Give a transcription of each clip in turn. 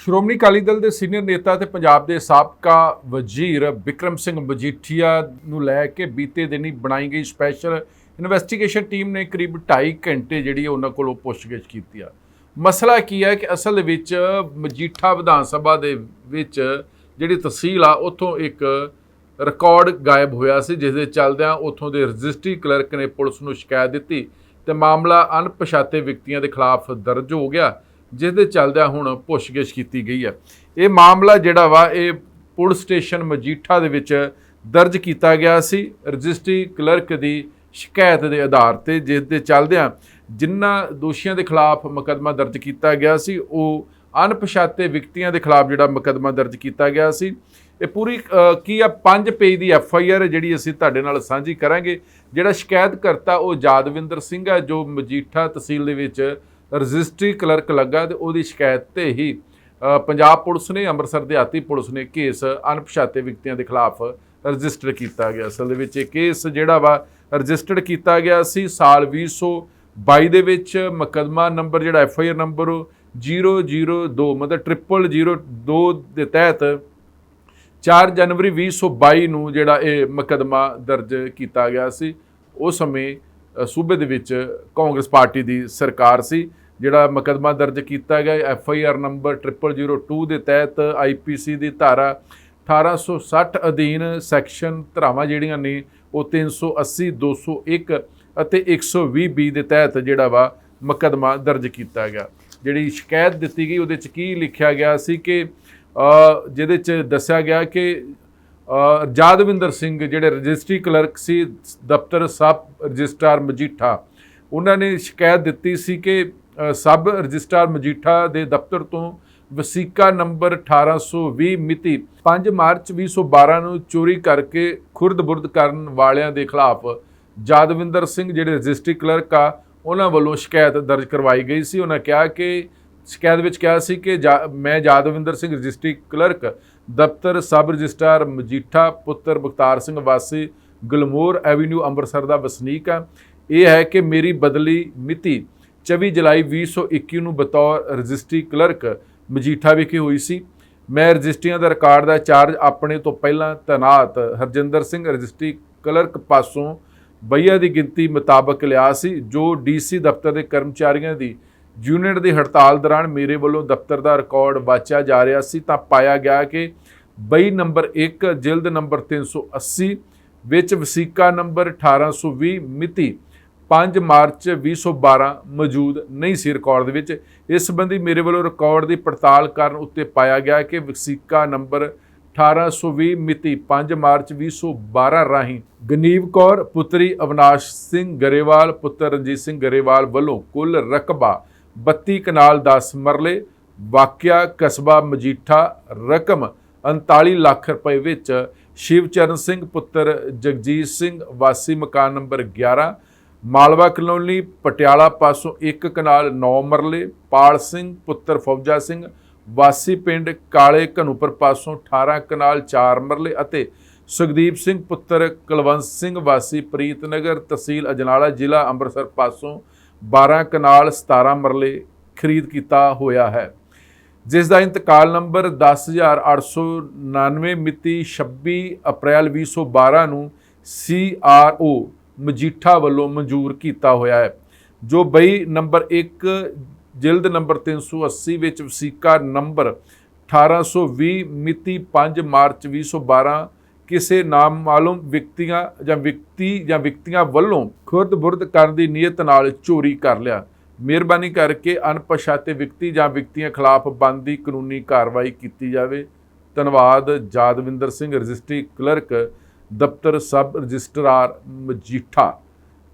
ਸ਼੍ਰੋਮਣੀ ਅਕਾਲੀ ਦਲ ਦੇ ਸੀਨੀਅਰ ਨੇਤਾ ਤੇ ਪੰਜਾਬ ਦੇ ਸਾਬਕਾ ਵਜ਼ੀਰ ਵਿਕਰਮ ਸਿੰਘ ਮਜੀਠੀਆ ਨੂੰ ਲੈ ਕੇ ਬੀਤੇ ਦਿਨੀ ਬਣਾਈ ਗਈ ਸਪੈਸ਼ਲ ਇਨਵੈਸਟੀਗੇਸ਼ਨ ਟੀਮ ਨੇ ਕਰੀਬ 2.5 ਘੰਟੇ ਜਿਹੜੀ ਉਹਨਾਂ ਕੋਲੋਂ ਪੁੱਛਗਿੱਛ ਕੀਤੀ ਆ। ਮਸਲਾ ਕੀ ਹੈ ਕਿ ਅਸਲ ਵਿੱਚ ਮਜੀਠਾ ਵਿਧਾਨ ਸਭਾ ਦੇ ਵਿੱਚ ਜਿਹੜੀ ਤਹਿਸੀਲ ਆ, ਉੱਥੋਂ ਇੱਕ ਰਿਕਾਰਡ ਗਾਇਬ ਹੋਇਆ ਸੀ, ਜਿਸ ਦੇ ਚੱਲਦਿਆਂ ਉੱਥੋਂ ਦੇ ਰਜਿਸਟਰੀ ਕਲਰਕ ਨੇ ਪੁਲਿਸ ਨੂੰ ਸ਼ਿਕਾਇਤ ਦਿੱਤੀ ਤੇ ਮਾਮਲਾ ਅਣਪਛਾਤੇ ਵਿਅਕਤੀਆਂ ਦੇ ਖਿਲਾਫ ਦਰਜ ਹੋ ਗਿਆ। ਜਿਸ ਦੇ ਚੱਲਦਿਆਂ ਹੁਣ ਪੁੱਛਗਿੱਛ ਕੀਤੀ ਗਈ ਹੈ। ਇਹ ਮਾਮਲਾ ਜਿਹੜਾ ਵਾ, ਇਹ ਪੁਲਿਸ ਸਟੇਸ਼ਨ ਮਜੀਠਾ ਦੇ ਵਿੱਚ ਦਰਜ ਕੀਤਾ ਗਿਆ ਸੀ। ਰਜਿਸਟਰੀ ਕਲਰਕ ਦੀ ਸ਼ਿਕਾਇਤ ਦੇ ਆਧਾਰ ਤੇ ਜਿਸ ਦੇ ਚੱਲਦਿਆਂ ਜਿਨ੍ਹਾਂ ਦੋਸ਼ੀਆਂ ਦੇ ਖਿਲਾਫ ਮੁਕੱਦਮਾ ਦਰਜ ਕੀਤਾ ਗਿਆ ਸੀ, ਉਹ ਅਣਪਛਾਤੇ ਵਿਅਕਤੀਆਂ ਦੇ ਖਿਲਾਫ ਜਿਹੜਾ ਮੁਕੱਦਮਾ ਦਰਜ ਕੀਤਾ ਗਿਆ ਸੀ। ਇਹ ਪੂਰੀ ਕੀ ਆ 5 ਪੇਜ ਦੀ ਐਫ ਆਈ ਆਰ ਜਿਹੜੀ ਅਸੀਂ ਤੁਹਾਡੇ ਨਾਲ ਸਾਂਝੀ ਕਰਾਂਗੇ। ਜਿਹੜਾ ਸ਼ਿਕਾਇਤ ਕਰਤਾ ਉਹ ਜਾਦਵਿੰਦਰ ਸਿੰਘ ਹੈ ਜੋ ਮਜੀਠਾ ਤਹਿਸੀਲ ਦੇ ਵਿੱਚ ਰਜਿਸਟਰੀ ਕਲਰਕ ਲੱਗਾ ਤੇ ਉਹਦੀ ਸ਼ਿਕਾਇਤ ਤੇ ਹੀ ਪੰਜਾਬ ਪੁਲਿਸ ਨੇ, ਅੰਮ੍ਰਿਤਸਰ ਦਿਹਾਤੀ ਪੁਲਿਸ ਨੇ ਕੇਸ ਅਣਪਛਾਤੇ ਵਿਅਕਤੀਆਂ ਦੇ ਖਿਲਾਫ ਰਜਿਸਟਰ ਕੀਤਾ ਗਿਆ। ਅਸਲ ਦੇ ਵਿੱਚ ਇਹ ਕੇਸ ਜਿਹੜਾ ਵਾ ਰਜਿਸਟਰਡ ਕੀਤਾ ਗਿਆ ਸੀ ਸਾਲ 2022 ਦੇ ਵਿੱਚ। ਮੁਕੱਦਮਾ ਨੰਬਰ ਜਿਹੜਾ ਐਫ ਆਈ ਆਰ ਨੰਬਰ 002 ਮਤਲਬ 0002 ਦੇ ਤਹਿਤ 4 ਜਨਵਰੀ 2022 ਨੂੰ ਜਿਹੜਾ ਇਹ ਮੁਕੱਦਮਾ ਦਰਜ ਕੀਤਾ ਗਿਆ ਸੀ। ਉਸ ਸਮੇਂ ਸੂਬੇ ਦੇ ਵਿੱਚ ਕਾਂਗਰਸ ਪਾਰਟੀ ਦੀ ਸਰਕਾਰ ਸੀ, ਜਿਹੜਾ ਮੁਕੱਦਮਾ ਦਰਜ ਕੀਤਾ ਗਿਆ। ਐਫ ਆਈ ਆਰ ਨੰਬਰ 0002 ਦੇ ਤਹਿਤ ਆਈ ਪੀ ਸੀ ਦੀ ਧਾਰਾ 1860 ਅਧੀਨ ਸੈਕਸ਼ਨ ਧਾਰਾਵਾਂ ਜਿਹੜੀਆਂ ਨੇ, ਉਹ 380 201 ਅਤੇ 120 ਬੀ ਦੇ ਤਹਿਤ ਜਿਹੜਾ ਵਾ ਮੁਕੱਦਮਾ ਦਰਜ ਕੀਤਾ ਗਿਆ। ਜਿਹੜੀ ਸ਼ਿਕਾਇਤ ਦਿੱਤੀ ਗਈ, ਉਹਦੇ ਚ ਕੀ ਲਿਖਿਆ ਗਿਆ ਸੀ ਕਿ ਜਿਹਦੇ ਚ ਦੱਸਿਆ ਗਿਆ ਕਿ ਜਾਦਵਿੰਦਰ ਸਿੰਘ ਜਿਹੜੇ ਰਜਿਸਟਰੀ ਕਲਰਕ ਸੀ ਦਫ਼ਤਰ ਸਬ ਰਜਿਸਟਰਾਰ ਮਜੀਠਾ ਉਹਨਾਂ ਨੇ ਸ਼ਿਕਾਇਤ ਦਿੱਤੀ ਸੀ ਕਿ ਅ, ਸਬ ਰਜਿਸਟਰਾਰ ਮਜੀਠਾ ਦੇ ਦਫ਼ਤਰ ਤੋਂ ਵਸੀਕਾ ਨੰਬਰ 1820 ਮਿਤੀ 5 ਮਾਰਚ 2012 ਨੂੰ ਚੋਰੀ ਕਰਕੇ ਖੁਰਦ-ਬੁਰਦ ਕਰਨ ਵਾਲਿਆਂ ਦੇ ਖਿਲਾਫ ਜਾਦਵਿੰਦਰ ਸਿੰਘ ਜਿਹੜੇ ਰਜਿਸਟਰੀ ਕਲਰਕ ਆ ਉਹਨਾਂ ਵੱਲੋਂ ਸ਼ਿਕਾਇਤ ਦਰਜ ਕਰਵਾਈ ਗਈ ਸੀ। ਉਹਨਾਂ ਕਿਹਾ ਕਿ ਸ਼ਿਕਾਇਤ ਵਿੱਚ ਕਿਹਾ ਸੀ ਕਿ ਜਾ- ਮੈਂ ਜਾਦਵਿੰਦਰ ਸਿੰਘ ਰਜਿਸਟਰੀ ਕਲਰਕ ਦਫ਼ਤਰ ਸਬ ਰਜਿਸਟਰਾਰ ਮਜੀਠਾ ਪੁੱਤਰ ਬਖਤਾਰ ਸਿੰਘ ਵਾਸੀ ਗਲਮੋਰ ਐਵੀਨਿਊ ਅੰਮ੍ਰਿਤਸਰ ਦਾ ਵਸਨੀਕ ਆ ਇਹ ਹੈ ਕਿ ਮੇਰੀ ਬਦਲੀ ਮਿਤੀ 24 ਜੁਲਾਈ 2021 ਨੂੰ ਬਤੌਰ ਰਜਿਸਟਰੀ ਕਲਰਕ ਮਜੀਠਾ ਵਿਖੇ ਹੋਈ ਸੀ। ਮੈਂ ਰਜਿਸਟਰੀਆਂ ਦਾ ਰਿਕਾਰਡ ਦਾ ਚਾਰਜ ਆਪਣੇ ਤੋਂ ਪਹਿਲਾਂ ਤੈਨਾਤ ਹਰਜਿੰਦਰ ਸਿੰਘ ਰਜਿਸਟਰੀ ਕਲਰਕ ਪਾਸੋਂ ਬਈਆ ਦੀ ਗਿਣਤੀ ਮੁਤਾਬਕ ਲਿਆ ਸੀ, ਜੋ ਡੀਸੀ ਦਫ਼ਤਰ ਦੇ ਕਰਮਚਾਰੀਆਂ ਦੀ ਯੂਨਿਟ ਦੀ ਹੜਤਾਲ ਦੌਰਾਨ ਮੇਰੇ ਵੱਲੋਂ ਦਫ਼ਤਰ ਦਾ ਰਿਕਾਰਡ ਵਾਚਿਆ ਜਾ ਰਿਹਾ ਸੀ, ਤਾਂ ਪਾਇਆ ਗਿਆ ਕਿ ਬਈ ਨੰਬਰ 1 ਜਿਲਦ ਨੰਬਰ 380 ਵਿੱਚ ਵਸੀਕਾ ਨੰਬਰ 1820 ਮਿਤੀ 5 ਮਾਰਚ 2012 ਮੌਜੂਦ ਨਹੀਂ ਸੀ ਰਿਕਾਰਡ ਦੇ ਵਿੱਚ। ਇਸ ਸੰਬੰਧੀ ਮੇਰੇ ਵੱਲੋਂ ਰਿਕਾਰਡ ਦੀ ਪੜਤਾਲ ਕਰਨ ਉੱਤੇ ਪਾਇਆ ਗਿਆ ਕਿ ਵਸੀਕਾ ਨੰਬਰ 1820 ਮਿਤੀ 5 ਮਾਰਚ 2012 ਰਾਹੀਂ ਗਨੀਵ ਕੌਰ, ਪੁੱਤਰੀ ਅਵਨਾਸ਼ ਸਿੰਘ ਗਰੇਵਾਲ, ਪੁੱਤਰ ਰਣਜੀਤ ਸਿੰਘ ਗਰੇਵਾਲ ਵੱਲੋਂ ਕੁੱਲ ਰਕਬਾ 32 ਕਨਾਲ 10 ਮਰਲੇ ਵਾਕਿਆ ਕਸਬਾ ਮਜੀਠਾ, ਰਕਮ 39 ਲੱਖ ਰੁਪਏ ਵਿੱਚ ਸ਼ਿਵਚਰਨ ਸਿੰਘ ਪੁੱਤਰ ਜਗਜੀਤ ਸਿੰਘ, ਵਾਸੀ ਮਕਾਨ ਨੰਬਰ 11 ਮਾਲਵਾ ਕਲੋਨੀ, ਪਟਿਆਲਾ ਪਾਸੋਂ ਇੱਕ ਕਨਾਲ 9 ਮਰਲੇ, ਪਾਲ ਸਿੰਘ ਪੁੱਤਰ ਫੌਜਾ ਸਿੰਘ, ਵਾਸੀ ਪਿੰਡ ਕਾਲੇ ਘਨੂਪਰ ਪਾਸੋਂ 18 ਕਨਾਲ 4 ਮਰਲੇ ਅਤੇ ਸੁਖਦੀਪ ਸਿੰਘ ਪੁੱਤਰ ਕੁਲਵੰਤ ਸਿੰਘ, ਵਾਸੀ ਪ੍ਰੀਤਨਗਰ ਤਹਿਸੀਲ ਅਜਨਾਲਾ ਜ਼ਿਲ੍ਹਾ ਅੰਮ੍ਰਿਤਸਰ ਪਾਸੋਂ 12 ਕਨਾਲ 17 ਮਰਲੇ ਖਰੀਦ ਕੀਤਾ ਹੋਇਆ ਹੈ, ਜਿਸ ਦਾ ਇੰਤਕਾਲ ਨੰਬਰ 10899 ਮਿਤੀ 26 ਅਪ੍ਰੈਲ 2012 ਨੂੰ ਸੀਆਰਓ ਮਜੀਠਾ ਵੱਲੋਂ ਮਨਜ਼ੂਰ ਕੀਤਾ ਹੋਇਆ ਹੈ, ਜੋ ਬਈ ਨੰਬਰ 1 ਜਿਲਦ ਨੰਬਰ 380 ਵਿੱਚ ਵਸੀਕਾ ਨੰਬਰ 1820 ਮਿਤੀ 5 ਮਾਰਚ 2012 ਕਿਸੇ ਨਾਮ ਮਾਲੂਮ ਵਿਅਕਤੀਆਂ ਜਾਂ ਵਿਅਕਤੀ ਜਾਂ ਵਿਅਕਤੀਆਂ ਵੱਲੋਂ ਖੁਰਦ-ਬੁਰਦ ਕਰਨ ਦੀ ਨੀਅਤ ਨਾਲ ਚੋਰੀ ਕਰ ਲਿਆ। ਮਿਹਰਬਾਨੀ ਕਰਕੇ ਅਣਪਛਾਤੇ ਵਿਅਕਤੀ ਜਾਂ ਵਿਅਕਤੀਆਂ ਖਿਲਾਫ ਬਣਦੀ ਕਾਨੂੰਨੀ ਕਾਰਵਾਈ ਕੀਤੀ ਜਾਵੇ। ਧੰਨਵਾਦ, ਜਾਦਵਿੰਦਰ ਸਿੰਘ, ਰਜਿਸਟਰੀ ਕਲਰਕ, ਦਫ਼ਤਰ ਸਬ ਰਜਿਸਟਰਾਰ ਮਜੀਠਾ।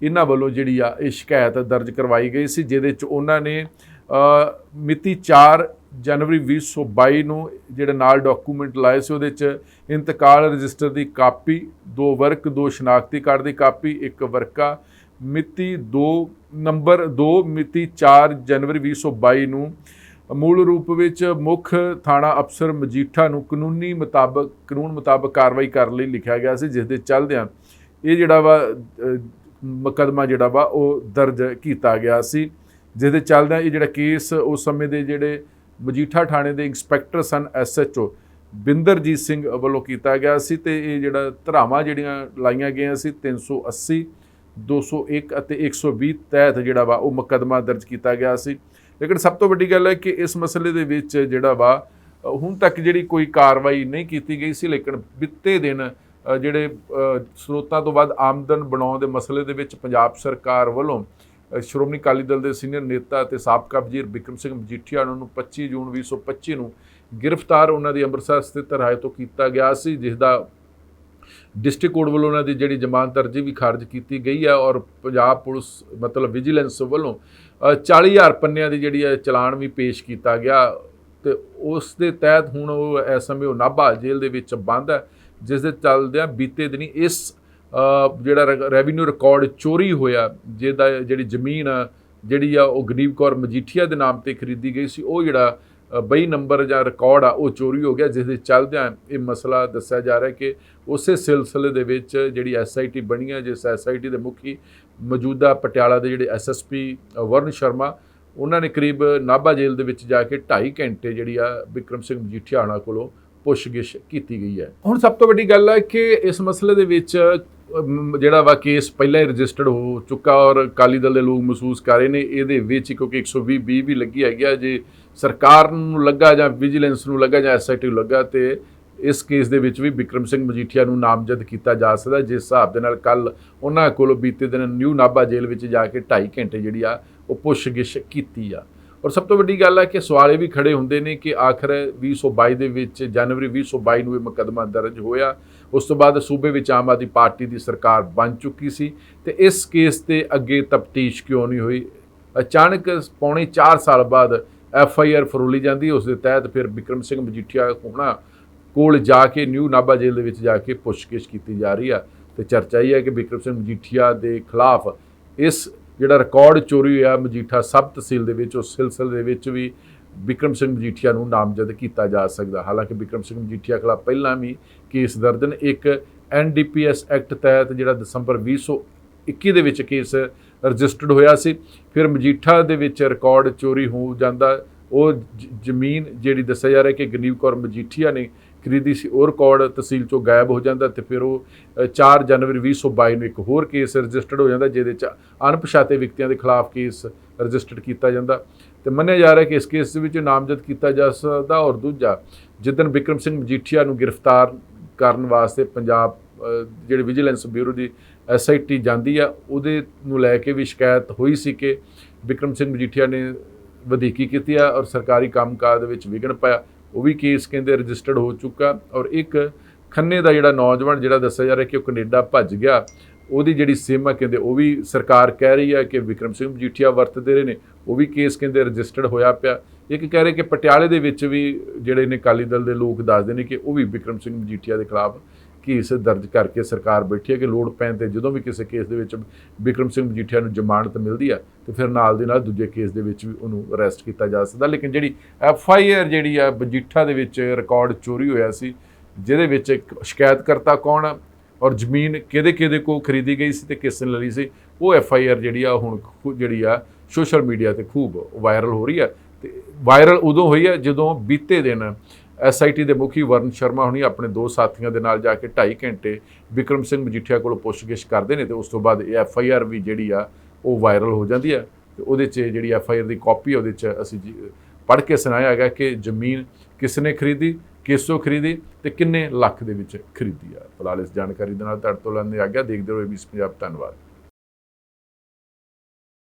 ਇਹਨਾਂ ਵੱਲੋਂ ਜਿਹੜੀ ਆ ਇਹ ਸ਼ਿਕਾਇਤ ਦਰਜ ਕਰਵਾਈ ਗਈ ਸੀ, ਜਿਹਦੇ ਚ ਉਹਨਾਂ ਨੇ ਮਿਤੀ 4 ਜਨਵਰੀ 2022 ਨੂੰ ਜਿਹੜੇ ਨਾਲ ਡਾਕੂਮੈਂਟ ਲਾਏ ਸੀ ਉਹਦੇ ਚ ਇੰਤਕਾਲ ਰਜਿਸਟਰ ਦੀ ਕਾਪੀ ਦੋ ਵਰਕ ਦੋ ਸ਼ਨਾਖਤੀ ਕਾਰਡ ਦੀ ਕਾਪੀ ਇੱਕ ਵਰਕਾ ਮਿਤੀ 2 ਨੰਬਰ 2 ਮਿਤੀ 4 ਜਨਵਰੀ 2022 ਨੂੰ ਮੂਲ ਰੂਪ ਵਿੱਚ ਮੁੱਖ ਥਾਣਾ ਅਫਸਰ ਮਜੀਠਾ ਨੂੰ ਕਾਨੂੰਨੀ ਮੁਤਾਬਕ ਕਾਨੂੰਨ ਮੁਤਾਬਕ ਕਾਰਵਾਈ ਕਰਨ ਲਈ ਲਿਖਿਆ ਗਿਆ ਸੀ ਜਿਸ ਦੇ ਚੱਲਦਿਆਂ ਇਹ ਜਿਹੜਾ ਵਾ ਅ, ਮੁਕੱਦਮਾ ਜਿਹੜਾ ਵਾ ਉਹ ਦਰਜ ਕੀਤਾ ਗਿਆ ਸੀ। ਜਿਸ ਦੇ ਚੱਲਦਿਆਂ ਇਹ ਜਿਹੜਾ ਕੇਸ ਉਸ ਸਮੇਂ ਦੇ ਜਿਹੜੇ ਮਜੀਠਾ ਥਾਣੇ ਦੇ ਇੰਸਪੈਕਟਰ ਸਨ ਐਸਐਚਓ ਬਿੰਦਰਜੀਤ ਸਿੰਘ ਵੱਲੋਂ ਕੀਤਾ ਗਿਆ ਸੀ ਤੇ ਇਹ ਜਿਹੜਾ ਧਰਾਵਾਂ ਜਿਹੜੀਆਂ ਲਾਈਆਂ ਗਈਆਂ ਸੀ 380 201 ਅਤੇ 120 ਤਹਿਤ ਜਿਹੜਾ ਵਾ ਉਹ ਮੁਕੱਦਮਾ ਦਰਜ ਕੀਤਾ ਗਿਆ ਸੀ। ਲੇਕਿਨ ਸਭ ਤੋਂ ਵੱਡੀ ਗੱਲ ਹੈ ਕਿ ਇਸ ਮਸਲੇ ਦੇ ਵਿੱਚ ਜਿਹੜਾ ਵਾ ਹੁਣ ਤੱਕ ਜਿਹੜੀ ਕੋਈ ਕਾਰਵਾਈ ਨਹੀਂ ਕੀਤੀ ਗਈ ਸੀ, ਲੇਕਿਨ ਬਿੱਤੇ ਦਿਨ ਜਿਹੜੇ ਸਰੋਤਾਂ ਤੋਂ ਵੱਧ ਆਮਦਨ ਬਣਾਉਣ ਦੇ ਮਸਲੇ ਦੇ ਵਿੱਚ ਪੰਜਾਬ ਸਰਕਾਰ ਵੱਲੋਂ ਸ਼੍ਰੋਮਣੀ ਅਕਾਲੀ ਦਲ ਦੇ ਸੀਨੀਅਰ ਨੇਤਾ ਅਤੇ ਸਾਬਕਾ ਵਜ਼ੀਰ ਬਿਕਰਮ ਸਿੰਘ ਮਜੀਠੀਆ ਉਹਨਾਂ ਨੂੰ 25 ਜੂਨ 2025 ਨੂੰ ਗ੍ਰਿਫਤਾਰ ਉਹਨਾਂ ਦੀ ਅੰਮ੍ਰਿਤਸਰ ਸਥਿਤ ਰਾਏ ਤੋਂ ਕੀਤਾ ਗਿਆ ਸੀ ਜਿਸ ਦਾ ਡਿਸਟ੍ਰਿਕਟ ਕੋਰਟ ਵੱਲੋਂ ਉਹਨਾਂ ਦੀ ਜਿਹੜੀ ਜ਼ਮਾਨਤ ਅਰਜ਼ੀ ਵੀ ਖਾਰਜ ਕੀਤੀ ਗਈ ਹੈ ਔਰ ਪੰਜਾਬ ਪੁਲਿਸ ਮਤਲਬ ਵਿਜੀਲੈਂਸ ਵੱਲੋਂ ਅ, 40000 ਪੰਨਿਆਂ ਦੀ ਜਿਹੜੀ ਹੈ ਚਲਾਨ ਵੀ ਪੇਸ਼ ਕੀਤਾ ਗਿਆ ਤੇ ਉਸ ਦੇ ਤਹਿਤ ਹੁਣ ਉਹ ਇਸ ਸਮੇਂ ਉਹ ਨਾਭਾ ਜੇਲ੍ਹ ਦੇ ਵਿੱਚ ਬੰਦ ਹੈ ਜਿਸ ਦੇ ਚੱਲਦਿਆਂ ਬੀਤੇ ਦਿਨੀ ਇਸ ਜਿਹੜਾ ਰੈਵਨਿਊ ਰਿਕਾਰਡ ਚੋਰੀ ਹੋਇਆ ਜਿਹਦਾ ਜਿਹੜੀ ਜ਼ਮੀਨ ਆ ਜਿਹੜੀ ਆ ਉਹ ਗਰੀਬ ਕੌਰ ਮਜੀਠੀਆ ਦੇ ਨਾਮ ਤੇ ਖਰੀਦੀ ਗਈ ਸੀ ਉਹ ਜਿਹੜਾ ਅ, ਬਈ ਨੰਬਰ ਜਾਂ ਰਿਕਾਰਡ ਆ ਉਹ ਚੋਰੀ ਹੋ ਗਿਆ ਜਿਸ ਦੇ ਚੱਲਦਿਆਂ ਇਹ ਮਸਲਾ ਦੱਸਿਆ ਜਾ ਰਿਹਾ ਕਿ ਉਸੇ ਸਿਲਸਿਲੇ ਦੇ ਵਿੱਚ ਜਿਹੜੀ ਐਸਆਈਟੀ ਬਣੀ ਹੈ ਜਿਸ ਐਸਆਈਟੀ ਦੇ ਮੁਖੀ ਮੌਜੂਦਾ ਪਟਿਆਲਾ ਦੇ ਜਿਹੜੇ ਐਸਐਸਪੀ ਵਰਨ ਸ਼ਰਮਾ ਉਹਨਾਂ ਨੇ ਕਰੀਬ ਨਾਭਾ ਜੇਲ੍ਹ ਦੇ ਵਿੱਚ ਜਾ ਕੇ 2.5 ਘੰਟੇ ਜਿਹੜੀ ਆ ਵਿਕਰਮ ਸਿੰਘ ਮਜੀਠੀਆ ਉਹਨਾਂ ਕੋਲੋਂ ਪੁੱਛਗਿੱਛ ਕੀਤੀ ਗਈ ਹੈ। ਹੁਣ ਸਭ ਤੋਂ ਵੱਡੀ ਗੱਲ ਹੈ ਕਿ ਇਸ ਮਸਲੇ ਦੇ ਵਿੱਚ ਜਿਹੜਾ ਵਾ ਕੇਸ ਪਹਿਲਾਂ ਹੀ ਰਜਿਸਟਰਡ ਹੋ ਚੁੱਕਾ ਔਰ ਅਕਾਲੀ ਦਲ ਦੇ ਲੋਕ ਮਹਿਸੂਸ ਕਰ ਰਹੇ ਨੇ, ਇਹਦੇ ਵਿੱਚ ਕਿਉਂਕਿ 120 ਬੀ ਵੀ ਲੱਗੀ ਹੈਗੀ ਆ, ਜੇ ਸਰਕਾਰ ਨੂੰ ਲੱਗਾ ਜਾਂ ਵਿਜੀਲੈਂਸ ਨੂੰ ਲੱਗਾ ਜਾਂ ਐਸਆਈਟੀ ਨੂੰ ਲੱਗਾ ਤੇ ਇਸ ਕੇਸ ਦੇ ਵਿੱਚ ਵੀ ਵਿਕਰਮ ਸਿੰਘ ਮਜੀਠੀਆ ਨੂੰ ਨਾਮਜ਼ਦ ਕੀਤਾ ਜਾ ਸਕਦਾ, ਜਿਸ ਹਿਸਾਬ ਦੇ ਨਾਲ ਕੱਲ ਉਹਨਾਂ ਕੋਲ ਬੀਤੇ ਦਿਨ ਨਿਊ ਨਾਭਾ ਜੇਲ੍ਹ ਵਿੱਚ ਜਾ ਕੇ 2.5 ਘੰਟੇ ਜਿਹੜੀ ਆ, ਉਹ ਪੁੱਛਗਿੱਛ ਕੀਤੀ ਆ। ਔਰ ਸਭ ਤੋਂ ਵੱਡੀ ਗੱਲ ਹੈ ਕਿ ਸਵਾਲ ਇਹ ਵੀ ਖੜੇ ਹੁੰਦੇ ਨੇ ਕਿ ਆਖਰ 2022 ਦੇ ਵਿੱਚ, ਜਨਵਰੀ 2022 ਨੂੰ ਇਹ ਮੁਕੱਦਮਾ ਦਰਜ ਹੋਇਆ ਉਸ ਤੋਂ ਬਾਅਦ ਸੂਬੇ ਵਿੱਚ ਆਮ ਆਦਮੀ ਪਾਰਟੀ ਦੀ ਸਰਕਾਰ ਬਣ ਚੁੱਕੀ ਸੀ ਤੇ ਇਸ ਕੇਸ ਤੇ ਅੱਗੇ ਤਫਤੀਸ਼ ਕਿਉਂ ਨਹੀਂ ਹੋਈ? ਅਚਾਨਕ ਪੌਣੇ 4 ਸਾਲ ਬਾਅਦ ਐਫ ਆਈ ਆਰ ਫਰੋਲੀ ਜਾਂਦੀ, ਉਸ ਦੇ ਤਹਿਤ ਫਿਰ ਵਿਕਰਮ ਸਿੰਘ ਮਜੀਠੀਆ ਹੋਣਾ ਕੋਲ ਜਾ ਕੇ ਨਿਊ ਨਾਭਾ ਜੇਲ੍ਹ ਦੇ ਵਿੱਚ ਜਾ ਕੇ ਪੁੱਛਗਿੱਛ ਕੀਤੀ ਜਾ ਰਹੀ ਆ ਤੇ ਚਰਚਾ ਇਹ ਹੈ ਕਿ ਵਿਕਰਮ ਸਿੰਘ ਮਜੀਠੀਆ ਦੇ ਖਿਲਾਫ ਇਸ ਜਿਹੜਾ ਰਿਕਾਰਡ ਚੋਰੀ ਹੋਇਆ ਮਜੀਠਾ ਸਬ ਤਹਿਸੀਲ ਦੇ ਵਿੱਚ, ਉਸ ਸਿਲਸਿਲੇ ਦੇ ਵਿੱਚ ਵੀ ਬਿਕਰਮ ਸਿੰਘ ਮਜੀਠੀਆ ਨੂੰ ਨਾਮਜ਼ਦ ਕੀਤਾ ਜਾ ਸਕਦਾ। ਹਾਲਾਂਕਿ ਬਿਕਰਮ ਸਿੰਘ ਮਜੀਠੀਆ ਖਿਲਾਫ ਪਹਿਲਾਂ ਵੀ ਕੇਸ ਦਰਜ ਨੇ। ਇੱਕ ਐਨਡੀਪੀਐਸ ਐਕਟ ਤਹਿਤ ਜਿਹੜਾ ਦਸੰਬਰ 2021 ਦੇ ਵਿੱਚ ਕੇਸ ਰਜਿਸਟਰਡ ਹੋਇਆ ਸੀ ਫਿਰ ਮਜੀਠਾ ਦੇ ਵਿੱਚ ਰਿਕਾਰਡ ਚੋਰੀ ਹੋ ਜਾਂਦਾ। ਉਹ ਜ- ਜ਼ਮੀਨ ਜਿਹੜੀ ਦੱਸਿਆ ਜਾ ਰਿਹਾ ਕਿ ਗਨੀਵ ਕੌਰ ਮਜੀਠੀਆ ਨੇ ਖਰੀਦੀ ਸੀ ਉਹ ਰਿਕਾਰਡ ਤਹਿਸੀਲ ਚੋਂ ਗਾਇਬ ਹੋ ਜਾਂਦਾ ਤੇ ਫਿਰ ਉਹ ਅ, 4 ਜਨਵਰੀ 2022 ਨੂੰ ਇੱਕ ਹੋਰ ਕੇਸ ਰਜਿਸਟਰਡ ਹੋ ਜਾਂਦਾ ਜਿਹਦੇ ਚ ਅਣਪਛਾਤੇ ਵਿਅਕਤੀਆਂ ਦੇ ਖਿਲਾਫ ਕੇਸ ਰਜਿਸਟਰਡ ਕੀਤਾ ਜਾਂਦਾ। ਤੇ ਮੰਨਿਆ ਜਾ ਰਿਹਾ ਕਿ ਇਸ ਕੇਸ ਦੇ ਵਿੱਚ ਨਾਮਜ਼ਦ ਕੀਤਾ ਜਾ ਸਕਦਾ ਔਰ ਦੂਜਾ ਜਿੱਦਨ ਵਿਕਰਮ ਸਿੰਘ ਮਜੀਠੀਆ ਨੂੰ ਗ੍ਰਿਫਤਾਰ ਕਰਨ ਵਾਸਤੇ ਪੰਜਾਬ ਜਿਹੜੀ ਵਿਜੀਲੈਂਸ ਬਿਊਰੋ ਦੀ ਐਸਆਈਟੀ ਜਾਂਦੀ ਆ, ਉਹਦੇ ਨੂੰ ਲੈ ਕੇ ਵੀ ਸ਼ਿਕਾਇਤ ਹੋਈ ਸੀ ਕਿ ਵਿਕਰਮ ਸਿੰਘ ਮਜੀਠੀਆ ਨੇ ਵਧੀਕੀ ਕੀਤੀ ਆ ਔਰ ਸਰਕਾਰੀ ਕੰਮਕਾਜ ਦੇ ਵਿੱਚ ਵਿਘਨ ਪਾਇਆ। ਉਹ ਵੀ ਕੇਸ ਕਹਿੰਦੇ ਰਜਿਸਟਰਡ ਹੋ ਚੁੱਕਾ ਔਰ ਇੱਕ ਖੰਨੇ ਦਾ ਜਿਹੜਾ ਨੌਜਵਾਨ ਜਿਹੜਾ ਦੱਸਿਆ ਜਾ ਰਿਹਾ ਕਿ ਉਹ ਕੈਨੇਡਾ ਭੱਜ ਗਿਆ, ਉਹਦੀ ਜਿਹੜੀ ਸਿਮ ਆ ਕਹਿੰਦੇ ਉਹ ਵੀ ਸਰਕਾਰ ਕਹਿ ਰਹੀ ਹੈ ਕਿ ਵਿਕਰਮ ਸਿੰਘ ਮਜੀਠੀਆ ਵਰਤਦੇ ਰਹੇ ਨੇ। ਉਹ ਵੀ ਕੇਸ ਕਹਿੰਦੇ ਰਜਿਸਟਰਡ ਹੋਇਆ ਪਿਆ। ਇੱਕ ਕਹਿ ਰਹੇ ਕਿ ਪਟਿਆਲੇ ਦੇ ਵਿੱਚ ਵੀ ਜਿਹੜੇ ਨੇ ਅਕਾਲੀ ਦਲ ਦੇ ਲੋਕ ਦੱਸਦੇ ਨੇ ਕਿ ਉਹ ਵੀ ਵਿਕਰਮ ਸਿੰਘ ਮਜੀਠੀਆ ਦੇ ਖਿਲਾਫ ਕੇਸ ਦਰਜ ਕਰਕੇ ਸਰਕਾਰ ਬੈਠੀ ਹੈ ਕਿ ਲੋੜ ਪੈਣ ਤੇ ਜਦੋਂ ਵੀ ਕਿਸੇ ਕੇਸ ਦੇ ਵਿੱਚ ਵਿਕਰਮ ਸਿੰਘ ਮਜੀਠੀਆ ਨੂੰ ਜ਼ਮਾਨਤ ਮਿਲਦੀ ਆ, ਤੇ ਫਿਰ ਨਾਲ ਦੇ ਨਾਲ ਦੂਜੇ ਕੇਸ ਦੇ ਵਿੱਚ ਵੀ ਉਹਨੂੰ ਅਰੈਸਟ ਕੀਤਾ ਜਾ ਸਕਦਾ। ਲੇਕਿਨ ਜਿਹੜੀ ਐਫ ਆਈ ਆਰ ਜਿਹੜੀ ਆ ਮਜੀਠਾ ਦੇ ਵਿੱਚ ਰਿਕਾਰਡ ਚੋਰੀ ਹੋਇਆ ਸੀ, ਜਿਹਦੇ ਵਿੱਚ ਇੱਕ ਸ਼ਿਕਾਇਤਕਰਤਾ ਕੌਣ ਆ? ਔਰ ਜ਼ਮੀਨ ਕਿਹਦੇ ਕਿਹਦੇ ਕੋ ਖਰੀਦੀ ਗਈ ਸੀ ਤੇ ਕਿਸ ਨੇ ਲਈ ਸੀ, ਉਹ ਐਫ ਆਈ ਆਰ ਜਿਹੜੀ ਆ ਹੁਣ ਖੂ- ਜਿਹੜੀ ਆ ਸੋਸ਼ਲ ਮੀਡੀਆ ਤੇ ਖੂਬ ਵਾਇਰਲ ਹੋ ਰਹੀ ਆ। ਤੇ ਵਾਇਰਲ ਉਦੋਂ ਹੋਈ ਆ ਜਦੋਂ ਬੀਤੇ ਦਿਨ ਐਸਆਈਟੀ ਦੇ ਮੁਖੀ ਵਰਨ ਸ਼ਰਮਾ ਹੁਣੀ ਆਪਣੇ ਦੋ ਸਾਥੀਆਂ ਦੇ ਨਾਲ ਜਾ ਕੇ 2.5 ਘੰਟੇ ਵਿਕਰਮ ਸਿੰਘ ਮਜੀਠੀਆ ਕੋਲੋਂ ਪੁੱਛਗਿੱਛ ਕਰਦੇ ਨੇ ਤੇ ਉਸ ਤੋਂ ਬਾਅਦ ਇਹ ਐਫ ਆਈ ਆਰ ਵੀ ਜਿਹੜੀ ਆ ਉਹ ਵਾਇਰਲ ਹੋ ਜਾਂਦੀ ਆ। ਤੇ ਉਹਦੇ 'ਚ ਜਿਹੜੀ ਐਫ ਆਈ ਆਰ ਦੀ ਕਾਪੀ ਉਹਦੇ 'ਚ ਅਸੀਂ ਪੜ੍ਹ ਕੇ ਸੁਣਾਇਆ ਹੈਗਾ ਕਿ ਜ਼ਮੀਨ ਕਿਸ ਨੇ ਖਰੀਦੀ ਕਿਸੋਂ ਖਰੀਦੀ ਤੇ ਕਿੰਨੇ ਲੱਖ ਦੇ ਵਿੱਚ ਖਰੀਦੀ ਆ। ਫਿਲਹਾਲ ਇਸ ਜਾਣਕਾਰੀ ਦੇ ਨਾਲ ਤੁਹਾਡੇ ਤੋਂ ਲੈਂਦੇ ਆਗਿਆ। ਦੇਖਦੇ ਰਹੋ ਏਬੀਸੀ ਪੰਜਾਬ। ਧੰਨਵਾਦ।